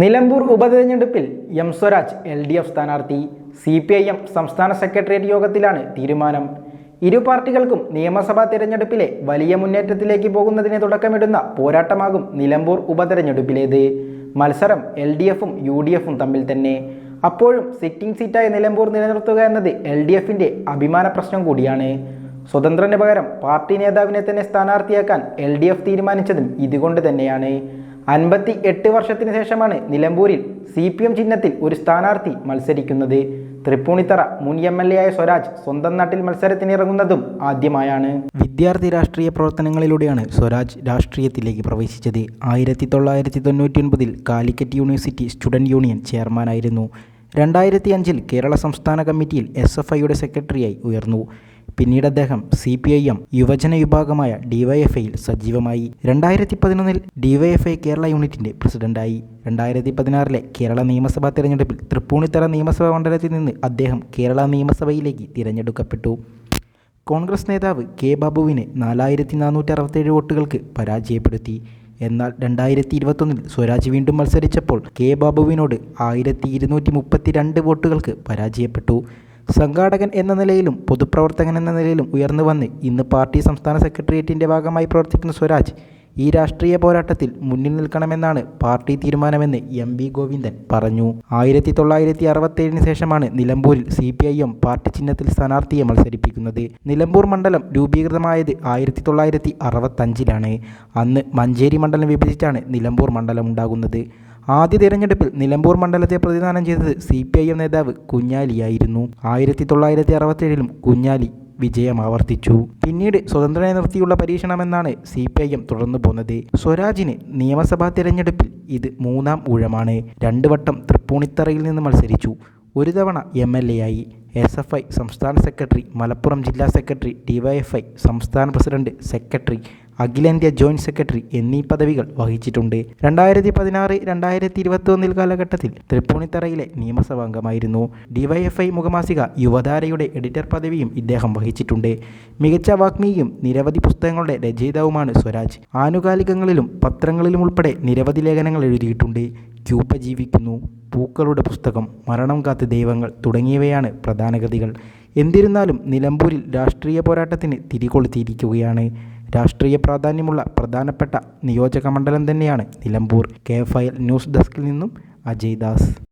നിലമ്പൂർ ഉപതെരഞ്ഞെടുപ്പിൽ M Swaraj L D F സ്ഥാനാർത്ഥി C P I M സംസ്ഥാന സെക്രട്ടേറിയറ്റ് യോഗത്തിലാണ് തീരുമാനം. ഇരു പാർട്ടികൾക്കും നിയമസഭാ തിരഞ്ഞെടുപ്പിലെ വലിയ മുന്നേറ്റത്തിലേക്ക് പോകുന്നതിന് തുടക്കമിടുന്ന പോരാട്ടമാകും നിലമ്പൂർ ഉപതെരഞ്ഞെടുപ്പിലേത്. മത്സരം എൽ ഡി എഫും യു ഡി എഫും തമ്മിൽ തന്നെ. അപ്പോഴും സിറ്റിംഗ് സീറ്റായ നിലമ്പൂർ നിലനിർത്തുക എന്നത് എൽ ഡി എഫിന്റെ അഭിമാന പ്രശ്നം കൂടിയാണ്. സ്വതന്ത്രന് പകരം പാർട്ടി നേതാവിനെ തന്നെ സ്ഥാനാർത്ഥിയാക്കാൻ എൽ ഡി എഫ് തീരുമാനിച്ചതും ഇതുകൊണ്ട് തന്നെയാണ്. അൻപത്തി എട്ട് വർഷത്തിന് ശേഷമാണ് നിലമ്പൂരിൽ സി പി എം ചിഹ്നത്തിൽ ഒരു സ്ഥാനാർത്ഥി മത്സരിക്കുന്നത്. തൃപ്പൂണിത്തറ മുൻ എം എൽ എ ആയ സ്വരാജ് സ്വന്തം നാട്ടിൽ മത്സരത്തിനിറങ്ങുന്നതും ആദ്യമായാണ്. വിദ്യാർത്ഥി രാഷ്ട്രീയ പ്രവർത്തനങ്ങളിലൂടെയാണ് സ്വരാജ് രാഷ്ട്രീയത്തിലേക്ക് പ്രവേശിച്ചത്. ആയിരത്തി തൊള്ളായിരത്തി തൊണ്ണൂറ്റി ഒൻപതിൽ കാലിക്കറ്റ് യൂണിവേഴ്സിറ്റി സ്റ്റുഡന്റ് യൂണിയൻ ചെയർമാനായിരുന്നു. രണ്ടായിരത്തി അഞ്ചിൽ കേരള സംസ്ഥാന കമ്മിറ്റിയിൽ എസ് എഫ് ഐയുടെ സെക്രട്ടറിയായി ഉയർന്നു. പിന്നീട് അദ്ദേഹം സി പി ഐ എം യുവജന വിഭാഗമായ ഡിവൈഎഫ്ഐയിൽ സജീവമായി. രണ്ടായിരത്തി പതിനൊന്നിൽ ഡിവൈഎഫ്ഐ കേരള യൂണിറ്റിന്റെ പ്രസിഡന്റായി. രണ്ടായിരത്തി പതിനാറിലെ കേരള നിയമസഭാ തിരഞ്ഞെടുപ്പിൽ തൃപ്പൂണിത്തറ നിയമസഭാ മണ്ഡലത്തിൽ നിന്ന് അദ്ദേഹം കേരള നിയമസഭയിലേക്ക് തിരഞ്ഞെടുക്കപ്പെട്ടു. കോൺഗ്രസ് നേതാവ് കെ ബാബുവിനെ നാലായിരത്തി നാനൂറ്റി അറുപത്തേഴ് വോട്ടുകൾക്ക് പരാജയപ്പെടുത്തി. എന്നാൽ രണ്ടായിരത്തി ഇരുപത്തൊന്നിൽ സ്വരാജ് വീണ്ടും മത്സരിച്ചപ്പോൾ കെ ബാബുവിനോട് ആയിരത്തി ഇരുന്നൂറ്റി മുപ്പത്തി രണ്ട് വോട്ടുകൾക്ക് പരാജയപ്പെട്ടു. സംഘാടകൻ എന്ന നിലയിലും പൊതുപ്രവർത്തകൻ എന്ന നിലയിലും ഉയർന്നു വന്ന് ഇന്ന് പാർട്ടി സംസ്ഥാന സെക്രട്ടേറിയറ്റിന്റെ ഭാഗമായി പ്രവർത്തിക്കുന്ന സ്വരാജ് ഈ രാഷ്ട്രീയ പോരാട്ടത്തിൽ മുന്നിൽ നിൽക്കണമെന്നാണ് പാർട്ടി തീരുമാനമെന്ന് എം വി ഗോവിന്ദൻ പറഞ്ഞു. ആയിരത്തി തൊള്ളായിരത്തി അറുപത്തേഴിന് ശേഷമാണ് നിലമ്പൂരിൽ C P I M party ചിഹ്നത്തിൽ സ്ഥാനാർത്ഥിയെ മത്സരിപ്പിക്കുന്നത്. നിലമ്പൂർ മണ്ഡലം രൂപീകൃതമായത് ആയിരത്തി തൊള്ളായിരത്തി അറുപത്തഞ്ചിലാണ്. അന്ന് മഞ്ചേരി മണ്ഡലം വിഭജിച്ചാണ് നിലമ്പൂർ മണ്ഡലം ഉണ്ടാകുന്നത്. ആദ്യ തിരഞ്ഞെടുപ്പിൽ നിലമ്പൂർ മണ്ഡലത്തെ പ്രതിദാനം ചെയ്തത് സി പി ഐ എം നേതാവ് കുഞ്ഞാലിയായിരുന്നു ആയിരത്തി തൊള്ളായിരത്തി അറുപത്തേഴിലും കുഞ്ഞാലി വിജയം ആവർത്തിച്ചു. പിന്നീട് സ്വതന്ത്രനെ നിർത്തിയുള്ള പരീക്ഷണമെന്നാണ് സി പി ഐ എം തുടർന്നു പോന്നത്. സ്വരാജിന് നിയമസഭാ തിരഞ്ഞെടുപ്പിൽ ഇത് മൂന്നാം ഊഴമാണ്. രണ്ടു വട്ടം തൃപ്പൂണിത്തറയിൽ നിന്ന് മത്സരിച്ചു. ഒരു തവണ എം എൽ എ ആയി എസ് എഫ് ഐ സംസ്ഥാന സെക്രട്ടറി മലപ്പുറം ജില്ലാ സെക്രട്ടറി ഡിവൈഎഫ്ഐ സംസ്ഥാന പ്രസിഡന്റ് സെക്രട്ടറി അഖിലേന്ത്യാ ജോയിന്റ് സെക്രട്ടറി എന്നീ പദവികൾ വഹിച്ചിട്ടുണ്ട്. രണ്ടായിരത്തി പതിനാറ് രണ്ടായിരത്തി ഇരുപത്തിയൊന്നിൽ കാലഘട്ടത്തിൽ തൃപ്പൂണിത്തറയിലെ നിയമസഭാംഗമായിരുന്നു. ഡിവൈഎഫ്ഐ മുഖമാസിക യുവധാരയുടെ എഡിറ്റർ പദവിയും ഇദ്ദേഹം വഹിച്ചിട്ടുണ്ട്. മികച്ച വാഗ്മിയും നിരവധി പുസ്തകങ്ങളുടെ രചയിതാവുമാണ് സ്വരാജ്. ആനുകാലികങ്ങളിലും പത്രങ്ങളിലും ഉൾപ്പെടെ നിരവധി ലേഖനങ്ങൾ എഴുതിയിട്ടുണ്ട്. ക്യൂപ്പ ജീവിക്കുന്നു പൂക്കളുടെ പുസ്തകം മരണം കാത്ത് ദൈവങ്ങൾ തുടങ്ങിയവയാണ് പ്രധാന കൃതികൾ. എന്നിരുന്നാലും നിലമ്പൂരിൽ രാഷ്ട്രീയ പോരാട്ടത്തിന് തിരികൊളുത്തിയിരിക്കുകയാണ്. രാഷ്ട്രീയ പ്രാധാന്യമുള്ള പ്രധാനപ്പെട്ട നിയോജക മണ്ഡലം തന്നെയാണ് നിലമ്പൂർ. കെ ഫയൽ ന്യൂസ് ഡെസ്കിൽ നിന്നും അജയ് ദാസ്.